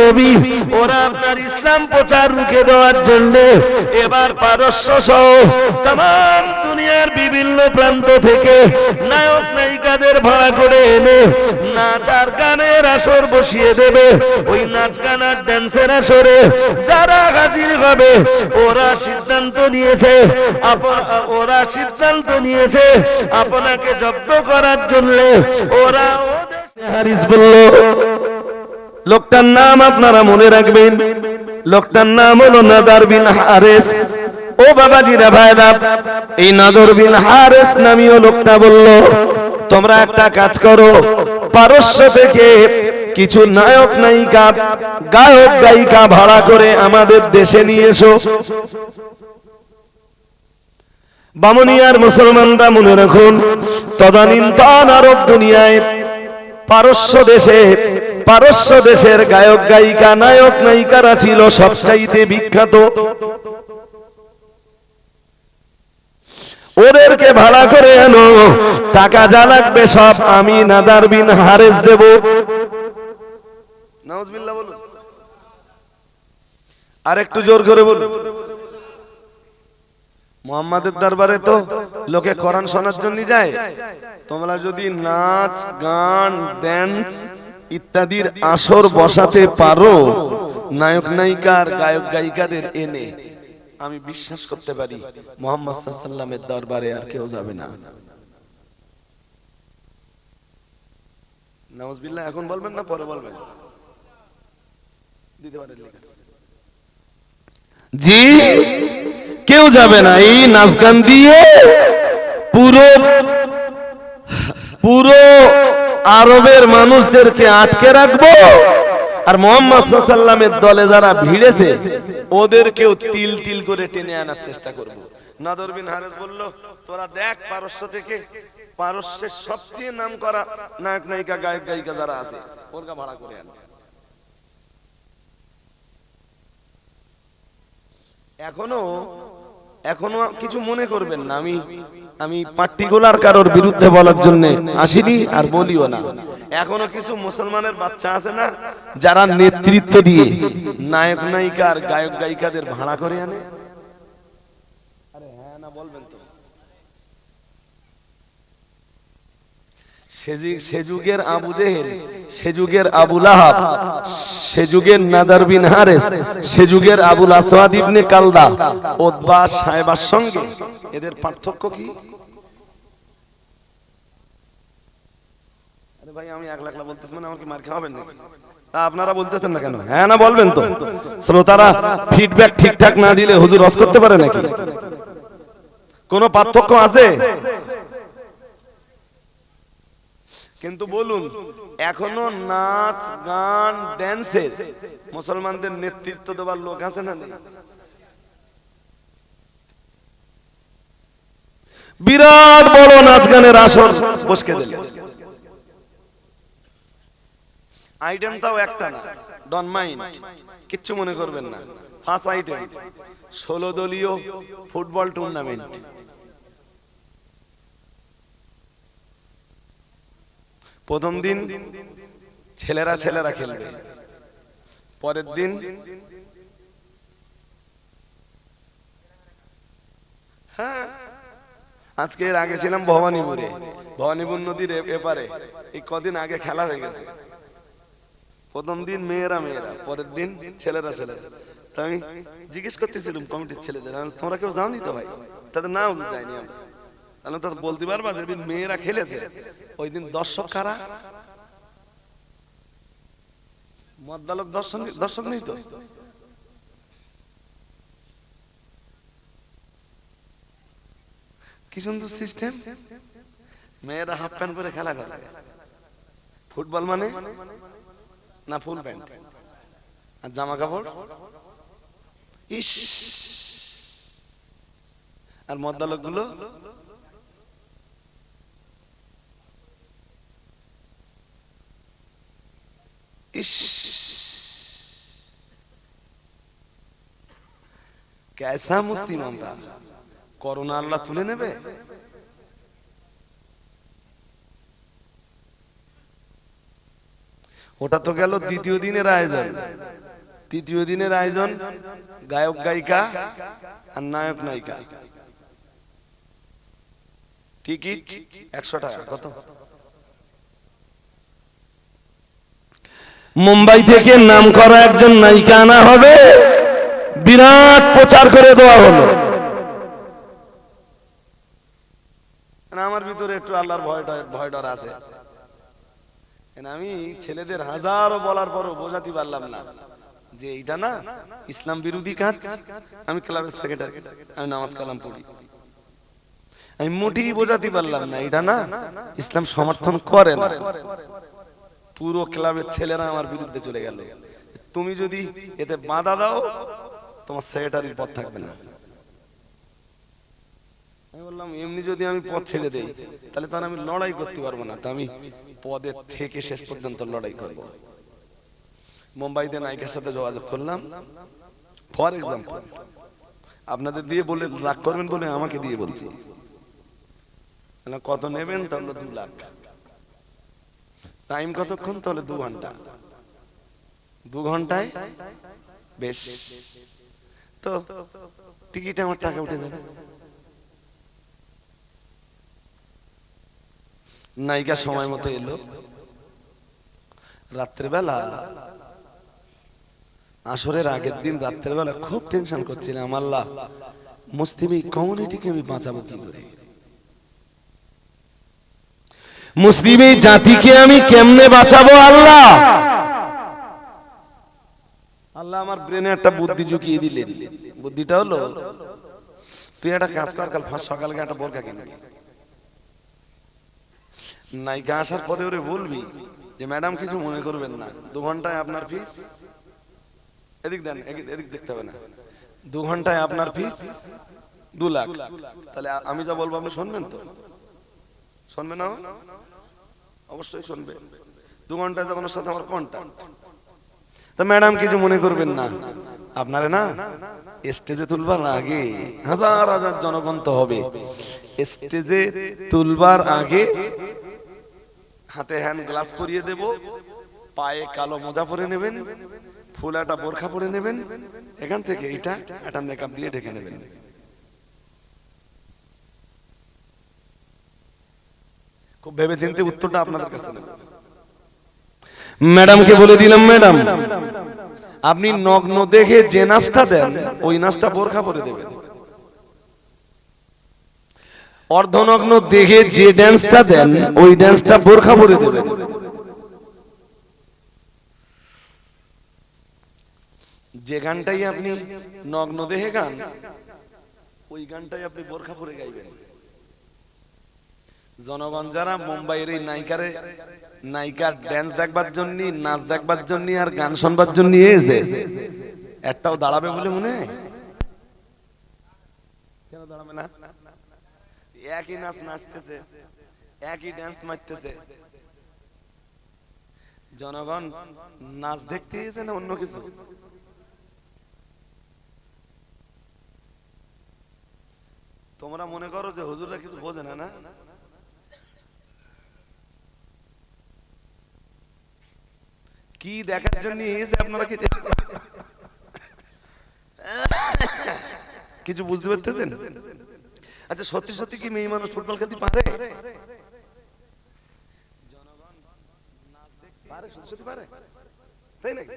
নবী, ওরা আপনার ইসলাম প্রচার রুখে দেওয়ার জন্য এবার পারস্য সহ তাম দুনিয়ার বিভিন্ন প্রান্ত থেকে নায়ক নায়িকাদের ভাড়া করে এনে নাচ আর গানের আসর বসিয়ে দেবে। ওই নাচ গান আর ড্যান্সের আসরে যারা হাজির হবে, ওরা সিদ্ধান্ত নিয়েছে ওরা সিদ্ধান্ত নিয়েছে আপনাকে জব্দ করার জন্য ওরা হারিস বলল লোকটার নাম আপনারা মনে রাখবেন। লোকটার নাম হলো নাদার বিন হারেস। ও বাবাজিরা, ভাইরা, এই নাদর বিন হারেস নামীয় লোকটা বলল, তোমরা একটা কাজ করো, পারস্য থেকে কিছু নায়ক নায়িকা, গায়ক গায়িকা ভাড়া করে আমাদের দেশে নিয়ে এসো। বামনিয়ার মুসলমানরা মনে রাখুন, তদানীন্তন আরব দুনিয়ায় পারস্য দেশে পারস্য দেশের গায়ক, গায়িকা, নায়ক, নায়িকারা ছিল সবচাইতে বিখ্যাত। ওদেরকে ভাড়া করে আনো, টাকা যা লাগবে সব আমি নাদার বিন হারেস দেব। আর একটু জোর করে বলুন। মোহাম্মদের দরবারে তো লোকে কোরআন শোনার জন্য যায়। তোমরা যদি নাচ, গান ড্যান্স ইত্যাদির আসর বসাতে পারো, নায়ক নায়িকার, গায়ক গায়িকাদের এনে আমি বিশ্বাস করতে পারি মোহাম্মদ সাল্লামের দরবারে আর কেউ যাবে না। নাউজবিল্লাহ, এখন বলবেন না? পরে বলবেন। দিতে পারেন জি? কেউ যাবে না। এই নাচ গান দিয়ে পুরো পুরো আরবের মানুষদেরকে আটকে রাখব। আর মোহাম্মদ দলে যারা ভিড়েছে, ওদেরকেও তিল তিল করে টেনে আনার চেষ্টা করব। নাদর বিন বলল, তোরা দেখ পারস্য থেকে, পারস্যের সবচেয়ে নাম করা নায়ক, নায়িকা, গায়ক, গায়িকা যারা আছে ওরকা ভাড়া করে আন এখনও এখনও কিছু মনে করবেন না। আমি আমি পার্টিকুলার কারোর বিরুদ্ধে বলার জন্য আসিনি আর বলিও না। এখনও কিছু মুসলমানের বাচ্চা আছে না, যারা নেতৃত্ব দিয়ে নায়ক নায়িকা আর গায়ক গায়িকাদের ভাড়া করে আনে আরে হ্যাঁ না বলবেন তো সে- যুগের আবু জেহেল সে যুগের আবু লাহাব সে যুগের নাদার বিন হারেস সে যুগের Abul Aswad ibn Kalada Utba সাহেবার সঙ্গে। এদের পার্থক্য কি? আরে ভাই আমি এক লাখ বলতেছি মানে আমাকে মার খাওয়াবেন তা আপনারা বলতেছেন না কেন? হ্যাঁ না বলবেন তো। শ্রোতারা ফিডব্যাক ঠিকঠাক না দিলে হুজুর রস করতে পারে নাকি? কোনো পার্থক্য আছে? কিন্তু বলুন, এখনও নাচ, গান ড্যান্সে মুসলমানদের নেতৃত্ব দেওয়ার লোক আছে না বিরাট বড় নাচ গানের আসর বসকে আইটেমটাও একটা না ডন মাইন্ড কিচ্ছু মনে করবেন না। ফার্স্ট আইটেম ষোলো দলীয় ফুটবল টুর্নামেন্ট প্রথম দিন ছেলেরা ছেলেরা খেলবে। পরের দিন হ্যাঁ আজকে এর আগে ছিলাম ভবানীপুরে। ভবানীপুর নদীর এপারে। এই কদিন আগে খেলা হয়ে গেছে। প্রথম দিন মেয়েরা মেয়েরা, পরের দিন ছেলেরা ছেলেরা। তো আমি জিজ্ঞেস করতেছিলাম কমিটির ছেলেদের তোমরা কেউ যাওনি তো ভাই? তাদের নাও যায়নি আমরা। তাহলে তো বলতে পারবা যেদিন মেয়েরা খেলেছে। ওই দিন দর্শক কারা? মদ্দালক দর্শক দর্শক নেই তো? কি সুন্দর সিস্টেম মেয়েরা হাফ প্যান্ট পরে খেলা করে। ফুটবল মানে? না ফুল প্যান্ট আর জামা কাপড়? ইস! আর মদ্দালকগুলো ইস। কেসা মুসলিম আমরা? করোনা আল্লাহ তুলে নেবে? ওটা তো গেল দ্বিতীয় দিনের আয়োজন। তৃতীয় দিনের আয়োজন গায়ক গায়িকা আর নায়ক নায়িকা। টিকিট একশো টাকা কত? মুম্বাই থেকে নাম করা একজন নায়িকা আনা হবে। বিরাট প্রচার করে দেওয়া হলো। আমার ভিতরে একটু আল্লাহর ভয় ভয় ডর আছে। আমি ছেলেদের হাজারো বলার পরও বোঝাতে পারলাম না যে এইটা না ইসলাম বিরোধী কাজ। আমি ক্লাবের সেক্রেটারি আমি নামাজ কালাম পড়ি। আমি মোটেই বোঝাতে পারলাম না এটা না ইসলাম সমর্থন করে না। পুরো ক্লাবের ছেলেরা আমার বিরুদ্ধে চলে গেল। তুমি যদি এতে বাধা দাও, তোমার সেক্রেটারির পদ থাকবে না। আমি বললাম, এমনি যদি আমি পদ ছেড়ে দেই, তাহলে তার আমি লড়াই করতে পারব না। তা আমি পদের থেকে শেষ পর্যন্ত লড়াই করব। মুম্বাইতে নায়িকার সাথে যোগাযোগ করলাম। ফর এক্সাম্পল আপনাদের দিয়ে বলে, রাগ করবেন বলে আমাকে দিয়ে বলছি। কত নেবেন? তাহলে দু লাখ। টাইম কতক্ষণ? তাহলে দু ঘণ্টা। দু ঘন্টায়? বেশ। তো টিকিটে আমার টাকা উঠে যাবে। নায়িকা সময় মতো এলো। রাত্রেবেলা আসরের আগের দিন রাত্রেবেলা খুব টেনশন করছিলাম, আল্লাহ, মুসলিম কমিউনিটিকে আমি বাঁচাবো কি করে? মুসলিম এই জাতিকে আমি কেমনে বাঁচাবো আল্লাহ? আল্লাহ আমার ব্রেনে একটা বুদ্ধি ঢুকিয়ে দিলেন। বুদ্ধিটা হলো, তুই একটা কাজ কর, কাল ফার্স্ট সকালে একটা বোরকা কিনে। নায়িকা আসার পরে ওরে বলবি যে, ম্যাডাম, কিছু মনে করবেন না। দু ঘন্টায় আপনার ফিস এদিক দেন, এদিক- দেখতে হবে না। দু ঘন্টায় আপনার ফিস দু লাখ। তাহলে আমি যা বলব আপনি শুনবেন তো? শুনবেন না অবশ্যই শুনবে। দু ঘণ্টা যখন সাথে আমার কন্ট্যাক্ট তা ম্যাডাম কিছু মনে করবেন না। আপনারে না স্টেজে তুলবার আগে হাজার হাজার জনগণ তো হবে। স্টেজে তুলবার আগে হাতে হ্যান্ড গ্লাস পরিয়ে দেব, পায়ে কালো মোজা পরে নেবেন ফুল একটা বোরখা পরে নেবেন, এখান থেকে এটা একটা মেকআপ দিয়ে ঢেকে নেবেন। খুব ভেবে চিন্তে উত্তরটা আপনাদের কাছে ম্যাডামকে বলে দিলাম ম্যাডাম। আপনি নগ্ন দেখে যে নাচটা দেন ওই নাচটা বোরখা পরে দেবেন। অর্ধনগ্ন দেখে যে ড্যান্সটা দেন ওই ড্যান্সটা বোরখা পরে দেবেন। যে গানটাই আপনি নগ্ন দেহে গান ওই গানটাই আপনি বোরখা পরে গাইবেন। জনগণ যারা মুম্বাইয়ের এই নায়িকারে, নায়িকার ড্যান্স দেখবার জন্য, নাচ দেখবার জন্য আর গান শুনবার জন্য এসে একটাও দাঁড়াবে বলে মনে কেন দাঁড়াবে না? একই নাচ নাচতেছে, একই ড্যান্স মারতেছে। জনগণ নাচ দেখতে এসে না অন্য কিছু? তোমরা মনে করো যে হুজুররা কিছু বোঝে না না? কি দেখার জন্য এসে আপনারা কি কিছু বুঝতে পারতেছেন? আচ্ছা সত্যি সত্যি কি মেয়ে মানুষ ফুটবল খেলতে পারে? পারে? সত্যি সত্যি পারে। তাই নাকি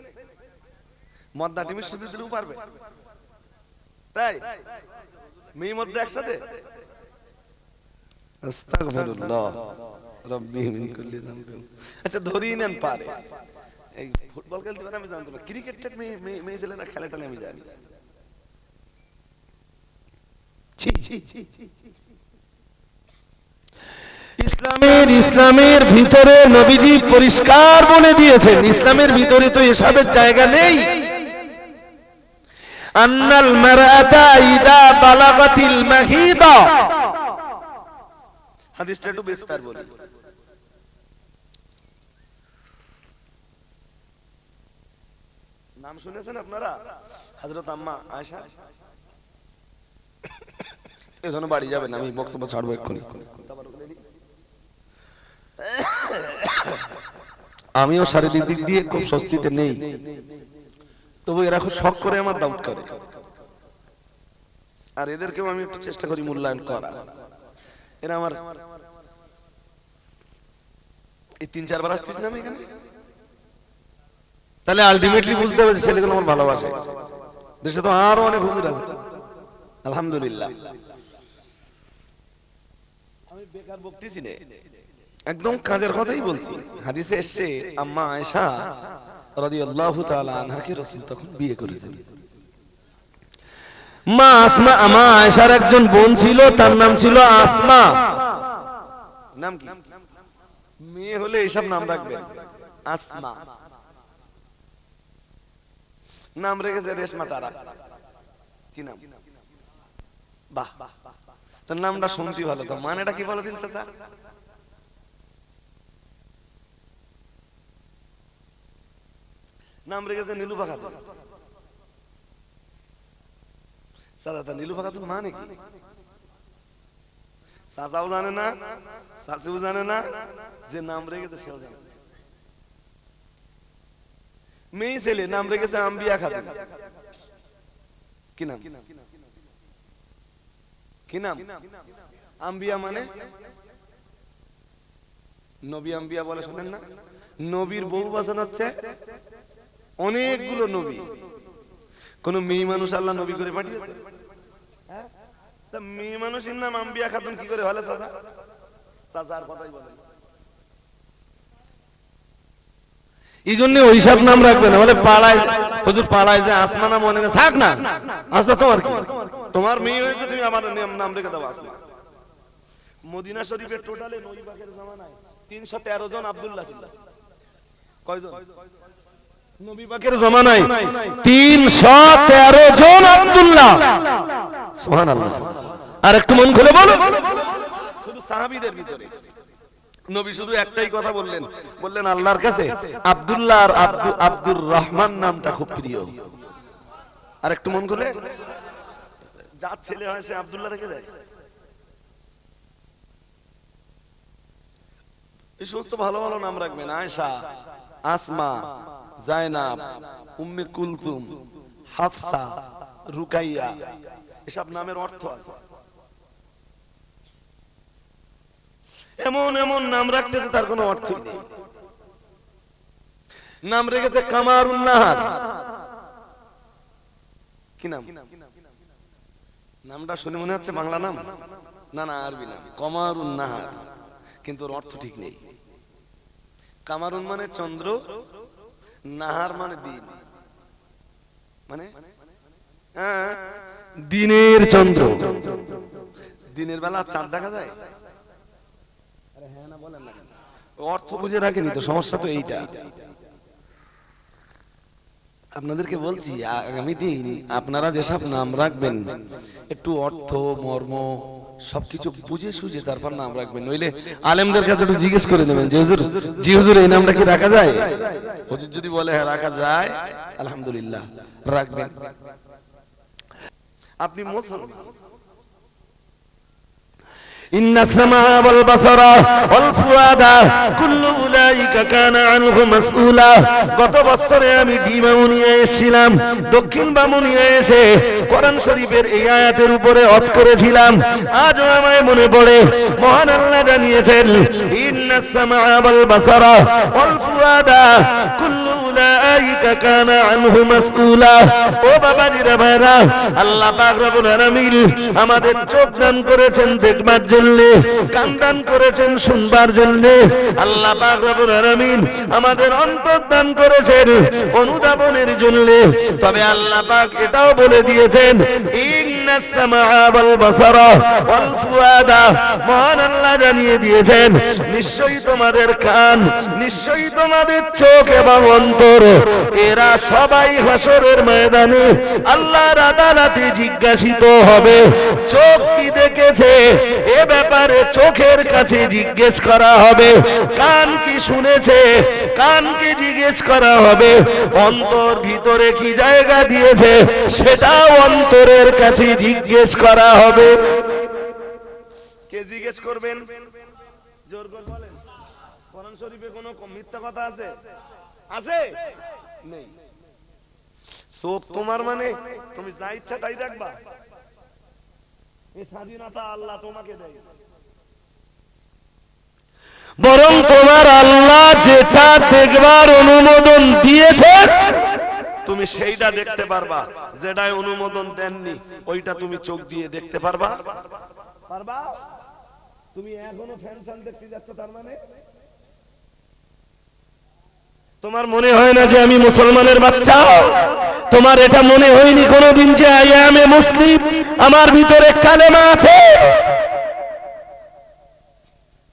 মদ্দা টিমের শুধু দিলেও পারবে। তাই? মেয়ে মধ্যে একসাথে? আস্তাগফিরুল্লাহ। রব্বি মিন কুল্লি যামবিন আচ্ছা ধরিয়ে নেন পারে। এই ফুটবল খেলতে পারে আমি জানতাম না। ক্রিকেট মেয়ে খেলে টেলে আমি জানি। ইসলামের ইসলামের ভিতরে নবীজি পরিষ্কার বলে দিয়েছেন ইসলামের ভিতরে তো এসবের জায়গা নেই। আন্নাল মারাতা ইদা বালাগাতিল মাহিদা। হাদিসটা একটু বিস্তার বলি। নাম শুনেছেন আপনারা? হযরত আম্মা আয়েশা? এজন্য বাড়ি যাবেন আমি বক্তব্য ছাড়বো এক্ষুনি। আমিও শারীরিক দিক দিয়ে খুব স্বস্তিতে নেই। তবু এরা খুব শখ করে আমার দাউট করে। আর এদেরকেও আমি একটু চেষ্টা করি মূল্যায়ন করা এরা আমার এই তিন চারবার আসতিস না আমি এখানে? তাহলে আলটিমেটলি বুঝতে হবে ছেলেগুলো আমার ভালোবাসে। দেশে তো আরও অনেক হুজুর আছে। আলহামদুলিল্লাহ। আমি বেকার বকতেছি না একদম কাজের কথাই বলছি। হাদিসে এসছে আম্মা আয়েশা রাদিয়াল্লাহু তাআলা আনহাকে রাসূল তখন বিয়ে করেছেন। মা আসমা মা আয়েশার একজন বোন ছিল তার নাম ছিল আসমা। নাম কি? মেয়ে হলে এইসব নাম রাখবেন। আসমা। নাম রেখেছে রেশমা তারা। কি নাম? বাহ তার নামটা শুনছি ভালো তো। মানেটা কি বলো দিন, চাচা? নাম রেখেছে নীলুফা খাতুন চাচা, তা নীলুফা খাতুন মানে কি? চাচাও জানে না, চাচিও জানে না, যে নাম রেখেছে সেও জানে না। মেয়ে ছেলে নাম রেখেছে আম্বিয়া খাতুন কি নাম কি নাম আম্বিয়া মানে নবী আম্বিয়া বলে শোনেন না নবীর বহু বচন হচ্ছে অনেকগুলো নবী কোন মেয়ে মানুষ আল্লাহ নবী করে পাঠিয়েছে মেয়ে মানুষের নাম আম্বিয়া খাতুন কি করে হলে চাচা চাচা আর কথাই বলেন এই জন্য ওইসব নাম রাখবে না বলে পাড়ায় হুজুর পাড়ায় যে আসমা নাম অনেক থাক না। আচ্ছা তোমার কি? তোমার মেয়ে হয়েছে তুমি আমার নাম- রেখে দাও আসমা। মদিনা শরীফের টোটালে জামানায় তিনশো তেরো জন আব্দুল্লাহ ছিল। কয়জন? নবী পাকের তিনশো তেরো জন আব্দুল্লাহ। সুবহানাল্লাহ। আর একটু মন খুলে বলো। শুধু সাহাবীদের ভিতরে। নবী শুধু একটাই কথা বললেন। বললেন, আল্লাহর কাছে আব্দুল্লাহ আর আব্দু আব্দুর রহমান নামটা খুব প্রিয়। আর একটু মন খুলে। যার ছেলে হয় সে আব্দুল্লাহ রেখে দেয়। এই সমস্ত ভালো ভালো নাম রাখবেন। আয়েশা, আসমা, জায়নাব, উম্মে কুলথুম হাফসা, রুকাইয়া। এসব নামের অর্থ আছে। এমন এমন নাম রাখতেছে তার কোনো অর্থই নেই। নাম রেখেছে কামারুন নাহার কি নাম? নামটা শুনে মনে হচ্ছে বাংলা নাম? না না আরবি নাম। কমারুন নাহার কিন্তু ওর অর্থ ঠিক নেই। কামারুন মানে চন্দ্র নাহার মানে দিন। মানে? হ্যাঁ, দিনের চন্দ্র। দিনের বেলা চাঁদ দেখা যায়? অর্থ বুঝে রাখেনি তো সমস্যা তো এইটা। আপনাদেরকে বলছি আগামী দিন আপনারা যেসব নাম রাখবেন একটু অর্থ মর্ম সবকিছু বুঝে সুঝে তারপর নাম রাখবেন। নইলে আলেমদের কাছে একটু জিজ্ঞেস করে নেবেন যে হুজুর জি হুজুর এই নামটা কি রাখা যায়? হুজুর যদি বলে হ্যাঁ রাখা যায় আলহামদুলিল্লাহ রাখবেন। আপনি মুসলমান। ইন্না সামা ওয়াল বাসারা গত বছরে আমি ডিমামুনিয়া এসেছিলাম, দক্ষিণ বামুনিয়া এসে কোরআন শরীফের এই আয়াতের উপরে অজ করেছিলাম। আজও আমায় মনে পড়ে, মহান আল্লাহ জানিয়েছেন, ইন্না সামা ওয়াল বাসারা ওয়াল ফুয়াদা কুল্লু উলাইকা কানা আনহু মাসউলা ও ভাইরা, আল্লাহ পাক রব্বুল আলামিন আমাদের চোখ দান করেছেন দেখবার জন্য, কান দান করেছেন শুনবার জন্য। আল্লাহ পাক রব্বুল আলামিন আমাদের অন্তর দান করেছেন অনুধাবনের জন্য। তবে আল্লাহ পাক এটাও বলে দিয়েছেন ইন্নাস কান জিজ্ঞাসিত হবে, চোখ কি দেখেছে? এ ব্যাপারে চোখের কাছে জিজ্ঞেস করা হবে, কান কি শুনেছে? কানকে জিজ্ঞেস করা হবে? অন্তর ভিতরে কি জায়গা দিয়েছে? সেটাও অন্তরের কাছে জিজ্ঞেস করা হবে। কে জিজ্ঞেস করবেন? জোর করে বলেন। কোরআন শরীফে কোনো মিথ্যা কথা আছে? আছে? নেই। চোখ তোমার মানে? তুমি যা ইচ্ছা তাই দেখবা। এই স্বাধীনতা আল্লাহ তোমাকে দেয়। বরং তোমার আল্লাহ যেটা দেখবার অনুমোদন দিয়েছে তুমি সেইটা দেখতে পারবা যেটাই অনুমোদন দেননি ওইটা তুমি চোখ দিয়ে দেখতে পারবা। পারবা? তুমি এখনও ফ্যানশন দেখতে যাচ্ছ তার মানে? তোমার মনে হয় না যে আমি মুসলমানের বাচ্চা? তোমার এটা মনে হয়নি কোনোদিন যে আই এম এ মুসলিম আমার ভিতরে কালেমা আছে।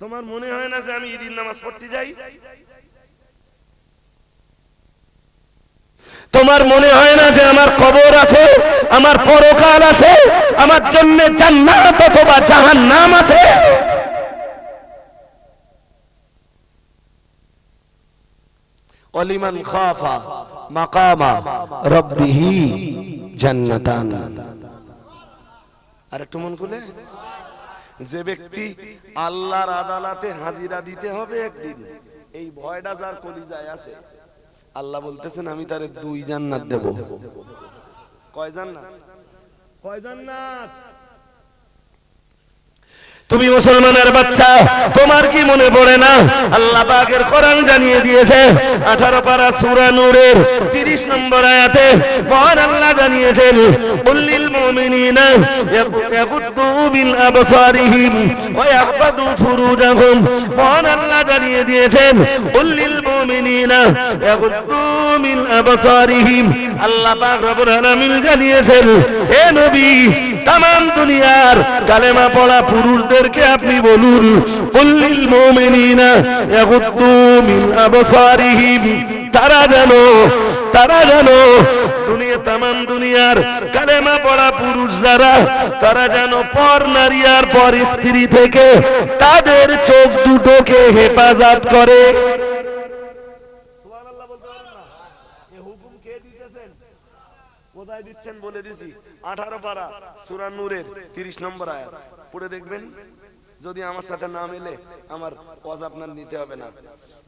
তোমার মনে হয় না যে আমি ঈদের নামাজ পড়তে যাই? তোমার মনে হয় না যে আমার কবর আছে? আমার পরকাল আছে? আমার জন্য জান্নাত অথবা জাহান্নাম আছে? অলিমান খাফা মাকামা রব্বিহি জান্নাতান। আর একটু মন যে ব্যক্তি আল্লাহর আদালতে হাজিরা দিতে হবে একদিন, এই ভয়টা যার কলিজায় আছে। আল্লাহ বলতেছেন আমি তারে দুই জান্নাত দেব। কয় জান্নাত? কয় জান্নাত? তুমি মুসলমানের বাচ্চা, তোমার কি মনে পড়ে না? আল্লাহ পাকের কোরআন জানিয়ে দিয়েছে 18 পারা সূরা নূরের 30 নম্বর আয়াতে মহান আল্লাহ জানিয়েছেন মুমিনিনা আবসারিহিম ওয়া ইয়াহফাযু ফুরুজাহুম। মহান আল্লাহ জানিয়ে দিয়েছেন মুমিনিনা মিন আবসারিহিম। আল্লাহ পাক রব্বুল আলামিন জানিয়েছেন, হে নবী তাম দুনিয়ার কালেমা পড়া পুরুষদেরকে আপনি বলুন কুল্লিল মুমিনিনা ইয়াগুদ্দু মিন আবসারিহিম। তারা জানো তারা জানো দুনিয়া তাম দুনিয়ার কালেমা পড়া পুরুষ যারা, তারা যেন পর নারী আর পর স্ত্রী থেকে তাদের চোখ দুটোকে হেফাজত করে। কোথায় দিচ্ছেন বলে দিছি? 18 পারা, সূরা নূরের 30 নম্বর আয়াত। পড়ে দেখবেন? যদি আমার সাথে না মেলে, আমার ওয়াজ আপনার নিতে হবে না।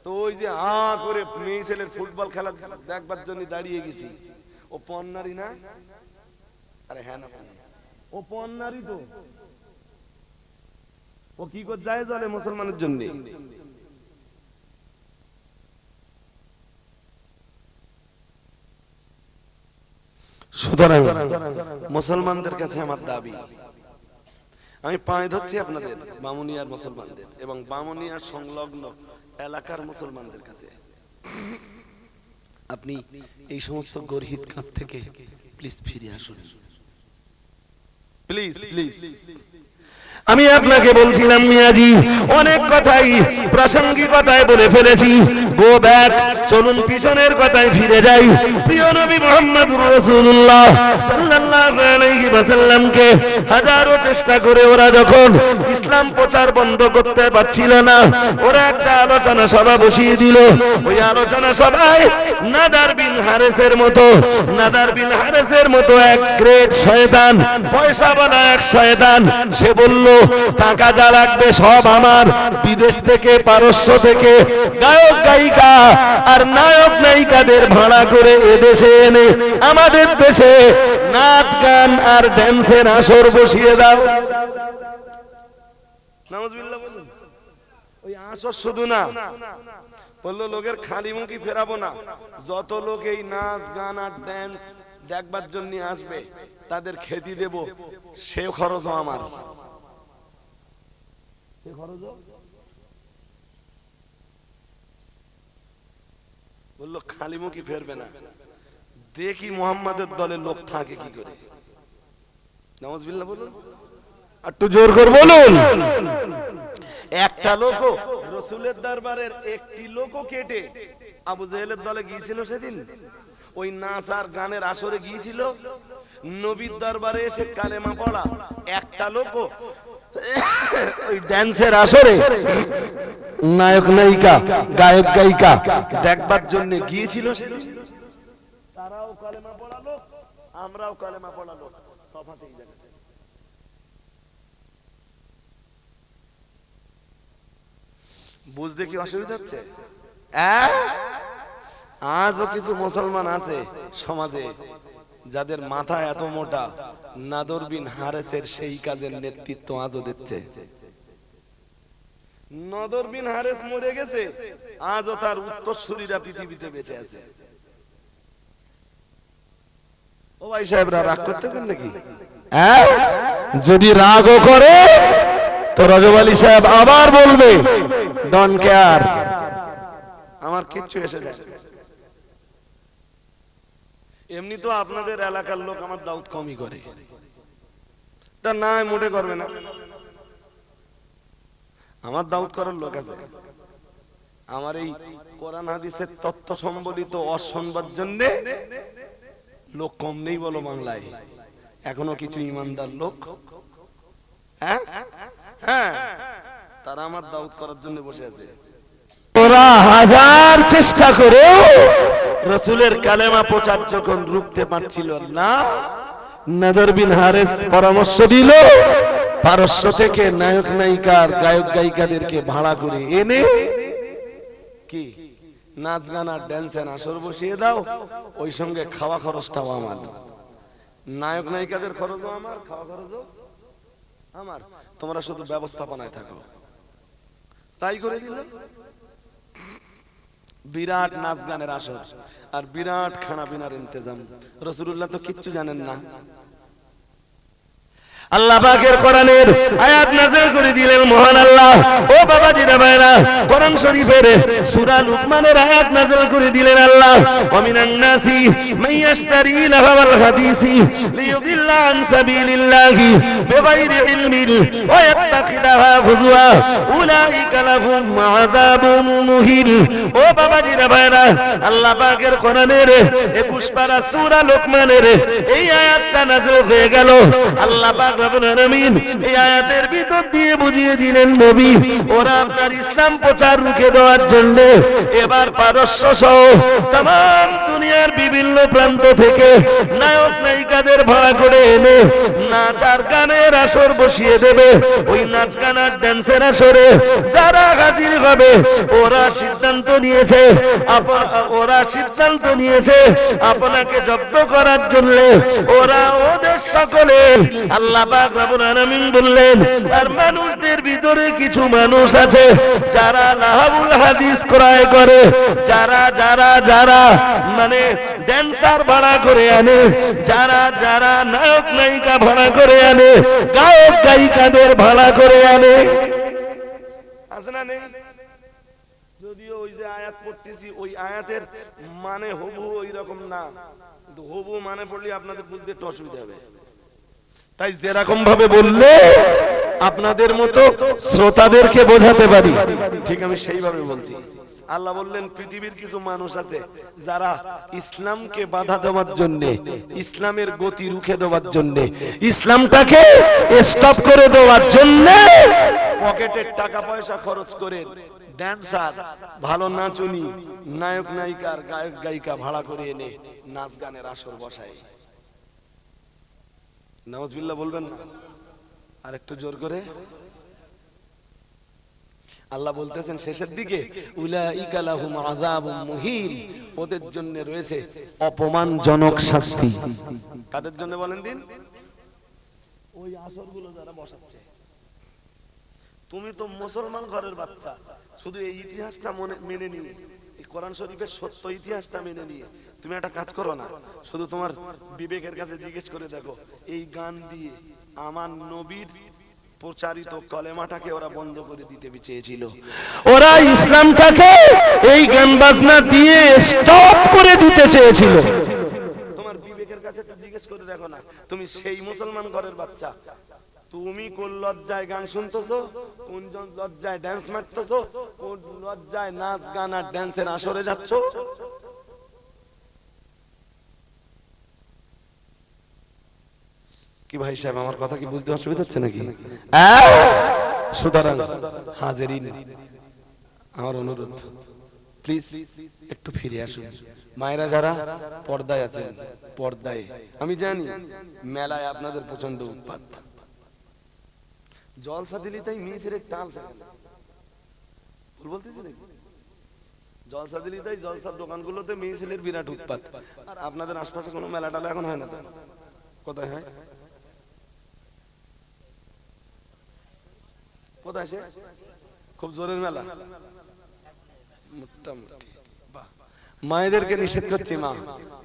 তো ওই যে আ করে মেয়ে ছেলের ফুটবল খেলা দেখবার জন্য দাঁড়িয়ে গেছি। ও পন্নারি না? আরে হ্যাঁ না। ও পন্নারি তো। ও কি করে যায় জলে মুসলমানের জন্য? সুতরাং মুসলমানদের কাছে আমার দাবি আমি পায়ে ধরছি আপনাদের, বামুনিয়ার মুসলমানদের এবং বামুনিয়ার সংলগ্ন এলাকার মুসলমানদের কাছে। আপনি এই সমস্ত গর্হিত কাছ থেকে প্লিজ ফিরে আসুন। প্লিজ প্লিজ আমি আপনাকে বলছিলাম মিয়াজি, অনেক কথাই প্রাসঙ্গিকতায় বলে ফেলেছি। গো ব্যাক চলুন পিছনের কথায় ফিরে যাই। প্রিয় নবী মোহাম্মদুর রাসূলুল্লাহ সাল্লাল্লাহু আলাইহি ওয়াসাল্লামকে হাজারো চেষ্টা করে ওরা যখন ইসলাম প্রচার বন্ধ করতে পারছিল না, ওরা একটা আলোচনা সভা বসিয়ে দিল। ওই আলোচনা সভায় নাদার বিন হারেসের মতো, নাদার বিন হারেসের মতো এক গ্রেট শয়তান, পয়সাওয়ালা এক শয়তান, সে বলল টাকা যা লাগবে সব আমার। বিদেশ থেকে, পারস্য থেকে, গায়ক, গায়িকা আর নায়ক, নায়িকাদের ভাড়া করে এদেশে এনে আমাদের দেশে নাচ, গান আর ড্যান্সের আসর বসিয়ে দাও। বলল দেখবার জন্য আসবে, তাদের খেতি দেব সে খরচও আমার। সে খরচও বলল খালি মুখি ফেরবে না। দেখি মোহাম্মদের দলের লোক থাকে কি করে। নামাজবিল্লাহ বলুন। একটু জোর করে বলুন। একটা লোক রসুলের দরবারের একটি লোক কেটে আবু জেহেলের দলে গিয়েছিল সেদিন। ওই নাচ আর গানের আসরে গিয়েছিল। নবীর দরবারে এসে কালেমা পড়া একটা লোক ড্যান্সের আসরে নায়ক নায়িকা, গায়ক গায়িকা দেখবার জন্য গিয়েছিল তারাও কালেমা পড়ালো, আমরাও কালেমা পড়ালো বুঝতে কি অসুবিধা হচ্ছে? আজও কিছু মুসলমান আছে সমাজে। যাদের মাথা এত মোটা নাদর বিন হারেসের সেই কাজের নেতৃত্ব আজও দিচ্ছে নদর বিন হারেস মরে গেছে আজও তার উত্তরসূরিরা পৃথিবীতে বেঁচে আছে ও ভাই সাহেবরা রাগ করতেছেন নাকি হ্যাঁ? যদি রাগও করে তো রজব আলী সাহেব আবার বলবে ডন কেয়ার আমার কিচ্ছু এসে যায়। এমনি তো আপনাদের এলাকার লোক আমার দাউদ কমই করে। তা না মোটে করবে না। আমার দাউদ করার লোক আছে। আমার এই কোরআন হাদিসের তত্ত্ব সম্বলিত অসংবাদ জন্য লোক কম নেই বলো বাংলায়। এখনও কিছু ইমানদার লোক। হ্যাঁ? হ্যাঁ? তারা আমার দাউদ করার জন্য বসে আছে। ওরা হাজার চেষ্টা করেও রসুলের কালেমা প্রচার যখন রুখতে পারছিল না, নদর বিন হারেস পরামর্শ দিল, পারস্য থেকে নায়ক নায়িকার, গায়ক গায়িকাদেরকে ভাড়া করে এনে কি, নাচ গান আর ড্যান্সে আসর বসিয়ে দাও, ওই সঙ্গে খাওয়া খরচটাও আমার। নায়ক নায়িকাদের খরচও আমার, খাওয়া খরচও আমার। তোমরা শুধু ব্যবস্থাপনায় থাকো। তাই করে দিল? বিরাট নাচ গানের আসর। আর বিরাট খানা পিনার ইন্তজাম। রসুল্লাহ তো কিচ্ছু জানেন না। আল্লাহ পাকের কোরআনের আয়াত নাযিল করে দিলেন মহান আল্লাহ ও বাবা জিরা ভাইরা, কোরআন শরীফের সূরা লুকমানের আয়াত নাযিল করে দিলেন আল্লাহ। ওয়া মিনান নাসি মান ইয়াশতারি লাহওয়াল হাদিসি লিয়ুদিল্লা আন সাবিলিল্লাহি বিগাইরি ইলমিন ওয়া ইয়াত্তাখিদাহা হুজুয়া। উলাইকা লাহুম আযাবুন মুহিন। ও বাবা জিরা ভাইরা, আল্লাহ পাকের কোরআনের 21 পারা সূরা লুকমানের এই আয়াতটা নাযিল হয়ে গেল। আল্লাহ পাক রব্বুল আলামিন এই আয়াতের ভিতর দিয়ে বুঝিয়ে দিলেন নবী ওরা আপনার ইসলাম প্রচার রুখে দেওয়ার জন্য এবার পারস্য সহ तमाम দুনিয়ার বিভিন্ন প্রান্ত থেকে নায়ক নায়িকাদের ভাড়া করে এনে নাচ আর গানের আসর বসিয়ে দেবে ওই নাচ গান আর ড্যান্সের আসরে যারা হাজির হবে ওরা সিদ্ধান্ত নিয়েছে আপন- ওরা সিদ্ধান্ত নিয়েছে আপনাকে জব্দ করার জন্য ওরা ওদের সকলে আল্লাহ পাক রব্বুল আলামিন বললেন আর মানুষদের ভিতরে কিছু মানুষ আছে যারা লাহাবুল হাদিস ক্রয় করে, যারা যারা যারা মানে ড্যান্সার ভাড়া করে আনে, যারা যারা নায়ক নায়িকা ভাড়া করে আনে, গায়ক গায়িকাদের ভাড়া করে আনে। আছে না নেই? যদিও ওই যে আয়াত পড়তেছি, ওই আয়াতের মানে হবু ওই রকম না। হবু মানে পড়লে আপনাদের বুঝতে একটু অসুবিধা হবে। তাই যেরকম ভাবে বললে, আপনাদের মতো শ্রোতাদেরকে বোঝাতে পারি। ঠিক আমি সেইভাবে বলছি। আল্লাহ বললেন, পৃথিবীর কিছু মানুষ আছে যারা ইসলামকে বাধা দেওয়ার জন্য, ইসলামের গতি রুখে দেওয়ার জন্য, ইসলামটাকে স্টপ করে দেওয়ার জন্য পকেটের টাকা পয়সা খরচ করে ড্যান্সার ভালো নাচুনি নায়ক নায়িকার গায়ক গায়িকা ভাড়া করে এনে নাচ গানের আসর বসায়। নওয়াজবিল্লাহ বলবেন না? আর একটু জোর করে। আল্লাহ বলতেছেন, শেষের দিকে ওদের জন্য রয়েছে অপমানজনক শাস্তি। কাদের জন্য বলেন দিন? ওই আসরগুলো যারা বসাচ্ছে। তুমি তো মুসলমান ঘরের বাচ্চা। শুধু এই ইতিহাসটা মনে মেনে নিয়ে কোরআন শরীফের সত্য ইতিহাসটা মেনে নিয়ে। তুমি একটা কাজ করো না, শুধু তোমার বিবেকের কাছে জিজ্ঞেস করে দেখো। এই গান দিয়ে আমার নবীর প্রচারিত কলেমাটাকে ওরা বন্ধ করে দিতে চেয়েছিল। ওরা ইসলামটাকে এই গান বাজনা দিয়ে স্টপ করে দিতে চেয়েছিল। তোমার বিবেকের কাছে একটু জিজ্ঞেস করে দেখো না, তুমি সেই মুসলমান ঘরের বাচ্চা। তুমি কোন লজ্জায় গান শুনতেছো? কোন লজ্জায় ড্যান্স মারতেছো? কোন লজ্জায় নাচ, গান আর ড্যান্সের আসরে যাচ্ছ? কি ভাই সাহেব, আমার কথা কি বুঝতে অসুবিধা হচ্ছে নাকি? সুতরাং হাজেরিন, আমার অনুরোধ প্লিজ একটু ফিরে আসুন। মায়েরা যারা পর্দায় আছেন, পর্দায়, আমি জানি মেলায় আপনাদের প্রচণ্ড উৎপাত। জলসা দিলি তাই মিসের টাল থাকে। না। ভুল বলতেছি নাকি? জলসা দিলি তাই জলসার দোকানগুলোতে মেয়ে ছেলের বিরাট উৎপাত। আর আপনাদের আশপাশে কোনো মেলা টালা এখন হয় না তো? কোথায় হয়? কোথায় সে? খুব জোরের মেলা। মোটামুটি। মায়েদেরকে নিষেধ করছি মা।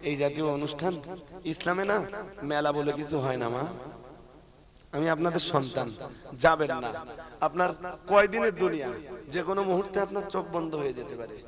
এই জাতীয় অনুষ্ঠান ইসলামে না? মেলা বলে কিছু হয় না মা। আমি আপনাদের সন্তান। যাবেন না। আপনার কয়দিনের দুনিয়া? যে কোনো মুহূর্তে আপনার চোখ বন্ধ হয়ে যেতে পারে।